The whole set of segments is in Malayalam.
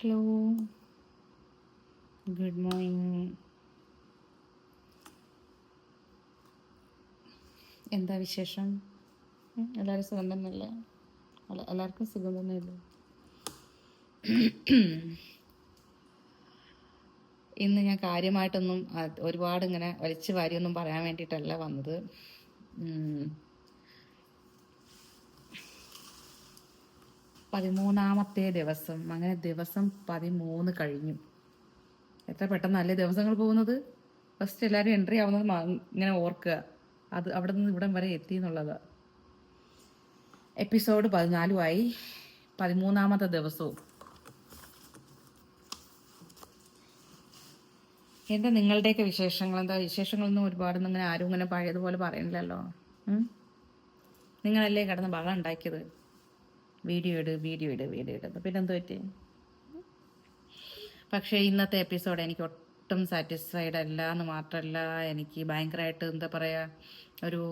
ഹലോ. Good morning. എന്താ വിശേഷം? എല്ലാവരും സുഖം തന്നെയല്ലേ? അല്ല എല്ലാവർക്കും സുഖം തന്നെയല്ലേ? ഇന്ന് ഞാൻ കാര്യമായിട്ടൊന്നും ഒരുപാട് ഇങ്ങനെ വലിച്ചു വാരിയൊന്നും പറയാൻ വേണ്ടിയിട്ടല്ല വന്നത്. പതിമൂന്നാമത്തെ ദിവസം. അങ്ങനെ ദിവസം പതിമൂന്ന് കഴിഞ്ഞു. എത്ര പെട്ടെന്നല്ലേ ദിവസങ്ങൾ പോകുന്നത്? ഫസ്റ്റ് എല്ലാവരും എൻട്രി ആവുന്നത് ഇങ്ങനെ ഓർക്കുക. അത് അവിടെ നിന്ന് ഇവിടം വരെ എത്തി എന്നുള്ളത്. എപ്പിസോഡ് പതിനാലുമായി പതിമൂന്നാമത്തെ ദിവസവും. എന്താ നിങ്ങളുടെയൊക്കെ വിശേഷങ്ങൾ? എന്താ വിശേഷങ്ങളൊന്നും ഒരുപാടൊന്നും ഇങ്ങനെ ആരും ഇങ്ങനെ പഴയതുപോലെ പറയണില്ലല്ലോ? നിങ്ങളല്ലേ കിടന്ന് ബഹളം ഉണ്ടാക്കിയത്? വീഡിയോ ഇട് വീഡിയോ ഇട് വീഡിയോ ഇട്. പിന്നെ എന്ത് പറ്റി? പക്ഷേ ഇന്നത്തെ എപ്പിസോഡ് എനിക്ക് ഒട്ടും സാറ്റിസ്ഫൈഡ് അല്ല എന്ന് മാത്രമല്ല എനിക്ക് ഭയങ്കരമായിട്ട് എന്താ പറയുക ഒരു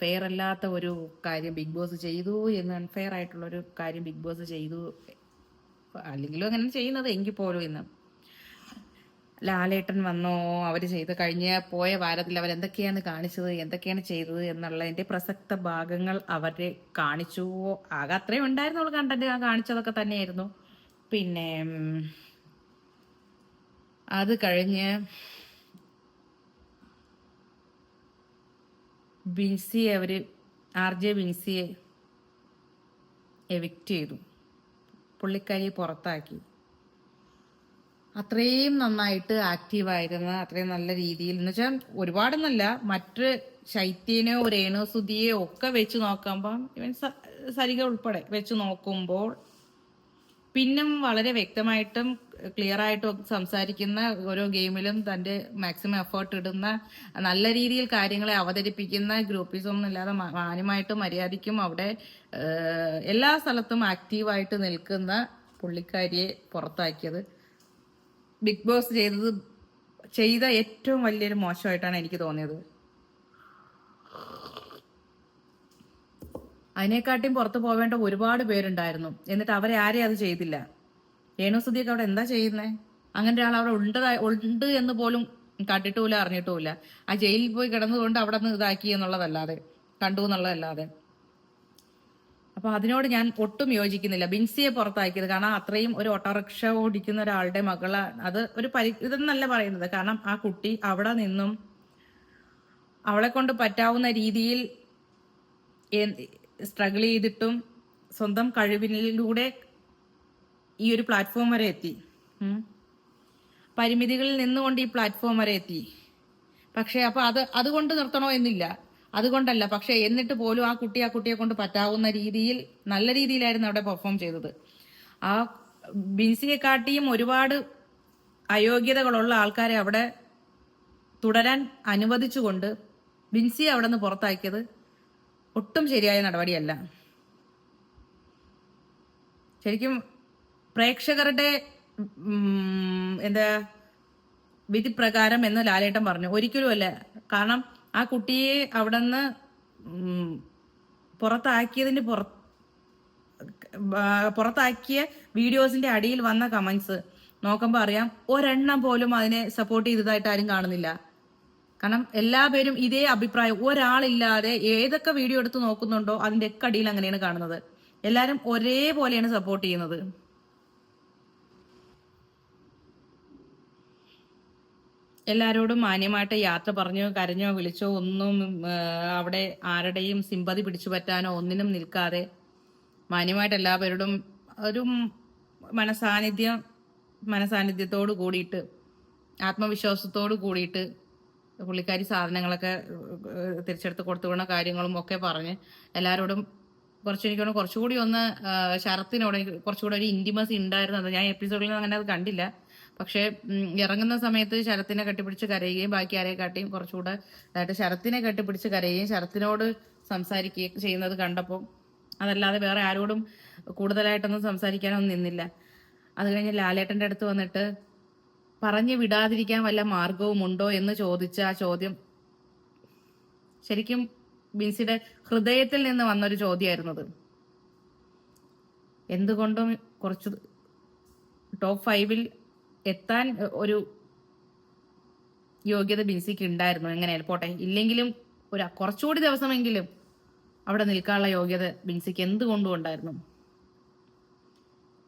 ഫെയർ അല്ലാത്ത ഒരു കാര്യം ബിഗ് ബോസ് ചെയ്തു എന്ന് അൺഫെയർ ആയിട്ടുള്ളൊരു കാര്യം ബിഗ് ബോസ് ചെയ്തു. അല്ലെങ്കിലും അങ്ങനെ ചെയ്യുന്നത് എങ്കിൽ പോലും ഇന്ന്. ലാലേട്ടൻ വന്നോ? അവർ ചെയ്ത് കഴിഞ്ഞ പോയ വാരത്തിൽ അവർ എന്തൊക്കെയാണ് കാണിച്ചത് എന്തൊക്കെയാണ് ചെയ്തത് എന്നുള്ളതിന്റെ പ്രസക്ത ഭാഗങ്ങൾ അവരെ കാണിച്ചുവോ ആകെ അത്രയും ഉണ്ടായിരുന്നുള്ളൂ കണ്ടന്റ്. ആ കാണിച്ചതൊക്കെ തന്നെയായിരുന്നു. പിന്നെ അത് കഴിഞ്ഞ് ബിൻസിയെ അവർ ആർ ജെ ബിൻസിയെ എവിക്റ്റ് ചെയ്തു. പുള്ളിക്കാരിയെ പുറത്താക്കി. അത്രയും നന്നായിട്ട് ആക്റ്റീവായിരുന്ന അത്രയും നല്ല രീതിയിൽ എന്ന് വെച്ചാൽ ഒരുപാടൊന്നല്ല മറ്റ് ശൈത്യനോ രേണുസുതിയോ ഒക്കെ വെച്ച് നോക്കുമ്പം ഇവൻ സരിക ഉൾപ്പെടെ വെച്ച് നോക്കുമ്പോൾ പിന്നും വളരെ വ്യക്തമായിട്ടും ക്ലിയർ ആയിട്ടും സംസാരിക്കുന്ന ഓരോ ഗെയിമിലും തന്റെ മാക്സിമം എഫേർട്ട് ഇടുന്ന നല്ല രീതിയിൽ കാര്യങ്ങളെ അവതരിപ്പിക്കുന്ന ഗ്രൂപ്പിസം ഇല്ലാതെ മാന്യമായിട്ടും മര്യാദയ്ക്കും അവിടെ എല്ലാ സ്ഥലത്തും ആക്റ്റീവായിട്ട് നിൽക്കുന്ന പുള്ളിക്കാരിയെ പുറത്താക്കിയത് ബിഗ് ബോസ് ചെയ്തത് ചെയ്ത ഏറ്റവും വലിയൊരു മോശമായിട്ടാണ് എനിക്ക് തോന്നിയത്. അതിനെക്കാട്ടിയും പുറത്തു പോവേണ്ട ഒരുപാട് പേരുണ്ടായിരുന്നു. എന്നിട്ട് അവരെ ആരെയും അത് ചെയ്തില്ല. രേണുസുതിയൊക്കെ അവിടെ എന്താ ചെയ്യുന്നേ? അങ്ങനെ ഒരാൾ അവിടെ ഉണ്ടതായി ഉണ്ട് എന്ന് പോലും കണ്ടിട്ടുമില്ല അറിഞ്ഞിട്ടുമില്ല. ആ ജയിലിൽ പോയി കിടന്നുകൊണ്ട് അവിടെ നിന്ന് ഇതാക്കി എന്നുള്ളതല്ലാതെ കണ്ടു എന്നുള്ളതല്ലാതെ. അപ്പൊ അതിനോട് ഞാൻ ഒട്ടും യോജിക്കുന്നില്ല. ബിൻസിയെ പുറത്താക്കിയത് കാരണം അത്രയും ഒരു ഓട്ടോറിക്ഷ ഓടിക്കുന്ന ഒരാളുടെ മകള. അത് ഒരു പരി ഇതെന്നല്ല പറയുന്നത്. കാരണം ആ കുട്ടി അവിടെ നിന്നും അവളെ കൊണ്ട് പറ്റാവുന്ന രീതിയിൽ സ്ട്രഗിൾ ചെയ്തിട്ടും സ്വന്തം കഴിവിലൂടെ ഈ ഒരു പ്ലാറ്റ്ഫോം വരെ എത്തി. പരിമിതികളിൽ നിന്നുകൊണ്ട് ഈ പ്ലാറ്റ്ഫോം വരെ എത്തി. പക്ഷെ അപ്പൊ അത് അതുകൊണ്ട് നിർത്തണോ എന്നില്ല. അതുകൊണ്ടല്ല പക്ഷെ എന്നിട്ട് പോലും ആ കുട്ടി ആ കുട്ടിയെ കൊണ്ട് പറ്റാവുന്ന രീതിയിൽ നല്ല രീതിയിലായിരുന്നു അവിടെ പെർഫോം ചെയ്തത്. ആ ബിൻസിയെ കാട്ടിയും ഒരുപാട് അയോഗ്യതകളുള്ള ആൾക്കാരെ അവിടെ തുടരാൻ അനുവദിച്ചുകൊണ്ട് ബിൻസിയെ അവിടെ നിന്ന് പുറത്താക്കിയത് ഒട്ടും ശരിയായ നടപടിയല്ല. ശരിക്കും പ്രേക്ഷകരുടെ എന്താ വിധി പ്രകാരം എന്ന് ലാലേട്ടൻ പറഞ്ഞു. ഒരിക്കലും അല്ല കാരണം ആ കുട്ടിയെ അവിടെ നിന്ന് പുറത്താക്കിയതിന് പുറ പുറത്താക്കിയ വീഡിയോസിന്റെ അടിയിൽ വന്ന കമന്റ്സ് നോക്കുമ്പോൾ അറിയാം ഒരെണ്ണം പോലും അതിനെ സപ്പോർട്ട് ചെയ്തതായിട്ട് ആരും കാണുന്നില്ല. കാരണം എല്ലാ പേരും ഇതേ അഭിപ്രായം ഒരാളില്ലാതെ ഏതൊക്കെ വീഡിയോ എടുത്ത് നോക്കുന്നുണ്ടോ അതിന്റെ ഒക്കെ അടിയിൽ അങ്ങനെയാണ് കാണുന്നത്. എല്ലാരും ഒരേപോലെയാണ് സപ്പോർട്ട് ചെയ്യുന്നത്. എല്ലാരോടും മാന്യമായിട്ട് യാത്ര പറഞ്ഞോ കരഞ്ഞോ വിളിച്ചോ ഒന്നും അവിടെ ആരുടെയും സിമ്പതി പിടിച്ചു പറ്റാനോ ഒന്നിനും നിൽക്കാതെ മാന്യമായിട്ട് എല്ലാവരോടും ഒരു മനസാന്നിധ്യം മനസാന്നിധ്യത്തോട് കൂടിയിട്ട് ആത്മവിശ്വാസത്തോട് കൂടിയിട്ട് പുള്ളിക്കാരി സാധനങ്ങളൊക്കെ തിരിച്ചെടുത്ത് കൊടുത്തുകൊണ്ട കാര്യങ്ങളും ഒക്കെ പറഞ്ഞ് എല്ലാവരോടും കുറച്ച് എനിക്ക് കുറച്ചുകൂടി ഒന്ന് ശരത്തിനോട് കുറച്ചുകൂടി ഒരു ഇന്റിമസി ഉണ്ടായിരുന്നത്. ഞാൻ എപ്പിസോഡിൽ അങ്ങനെ അത് കണ്ടില്ല. പക്ഷേ ഇറങ്ങുന്ന സമയത്ത് ശരത്തിനെ കെട്ടിപ്പിടിച്ച് കരയുകയും ബാക്കി ആരെ കാട്ടിയും കുറച്ചുകൂടെ അതായത് ശരത്തിനെ കെട്ടിപ്പിടിച്ച് കരയുകയും ശരത്തിനോട് സംസാരിക്കുകയും ചെയ്യുന്നത് കണ്ടപ്പോൾ അതല്ലാതെ വേറെ ആരോടും കൂടുതലായിട്ടൊന്നും സംസാരിക്കാനൊന്നും നിന്നില്ല. അത് കഴിഞ്ഞ് ലാലേട്ടന്റെ അടുത്ത് വന്നിട്ട് പറഞ്ഞു വിടാതിരിക്കാൻ വല്ല മാർഗവും ഉണ്ടോ? എന്ന് ചോദിച്ച ആ ചോദ്യം ശരിക്കും ബിൻസിയുടെ ഹൃദയത്തിൽ നിന്ന് വന്നൊരു ചോദ്യമായിരുന്നത്. എന്തുകൊണ്ടും കുറച്ച് ടോപ്പ് ഫൈവിൽ എത്താൻ ഒരു യോഗ്യത ബിൻസിക്ക് ഉണ്ടായിരുന്നു. എങ്ങനെയാലും പോട്ടെ. ഇല്ലെങ്കിലും ഒരു കുറച്ചുകൂടി ദിവസമെങ്കിലും അവിടെ നിൽക്കാനുള്ള യോഗ്യത ബിൻസിക്ക് എന്തുകൊണ്ടും ഉണ്ടായിരുന്നു.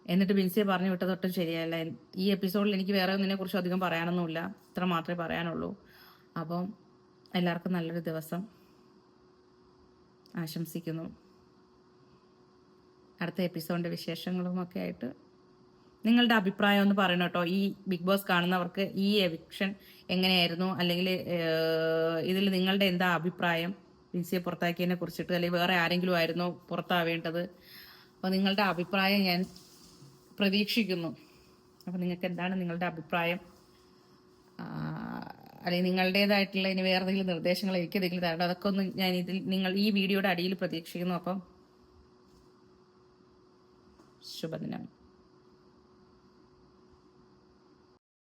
എന്നിട്ട് ബിൻസിയെ പറഞ്ഞു വിട്ടതൊട്ടും ശരിയല്ല. ഈ എപ്പിസോഡിൽ എനിക്ക് വേറെ ഒന്നിനെ കുറിച്ച് അധികം പറയാനൊന്നുമില്ല. ഇത്ര മാത്രമേ പറയാനുള്ളൂ. അപ്പം എല്ലാവർക്കും നല്ലൊരു ദിവസം. ആശംസിക്കുന്നു. അടുത്ത എപ്പിസോഡിന്റെ വിശേഷങ്ങളും ഒക്കെ ആയിട്ട് നിങ്ങളുടെ അഭിപ്രായം ഒന്ന് പറയണം കേട്ടോ. ഈ ബിഗ് ബോസ് കാണുന്നവർക്ക് ഈ എവിക്ഷൻ എങ്ങനെയായിരുന്നു? അല്ലെങ്കിൽ ഇതിൽ നിങ്ങളുടെ എന്താ അഭിപ്രായം? ബിൻസിയെ പുറത്താക്കിയതിനെ കുറിച്ചിട്ട് അല്ലെങ്കിൽ വേറെ ആരെങ്കിലും ആയിരുന്നോ പുറത്താവേണ്ടത്? അപ്പോൾ നിങ്ങളുടെ അഭിപ്രായം ഞാൻ പ്രതീക്ഷിക്കുന്നു. അപ്പോൾ നിങ്ങൾക്ക് എന്താണ് നിങ്ങളുടെ അഭിപ്രായം? അല്ലെങ്കിൽ നിങ്ങളുടേതായിട്ടുള്ള ഇനി വേറെ എന്തെങ്കിലും നിർദ്ദേശങ്ങൾ എനിക്ക് എന്തെങ്കിലും തരണം അതൊക്കെ ഒന്ന് ഞാൻ ഇതിൽ നിങ്ങൾ ഈ വീഡിയോയുടെ അടിയിൽ പ്രതീക്ഷിക്കുന്നു. അപ്പം ശുഭദിനം.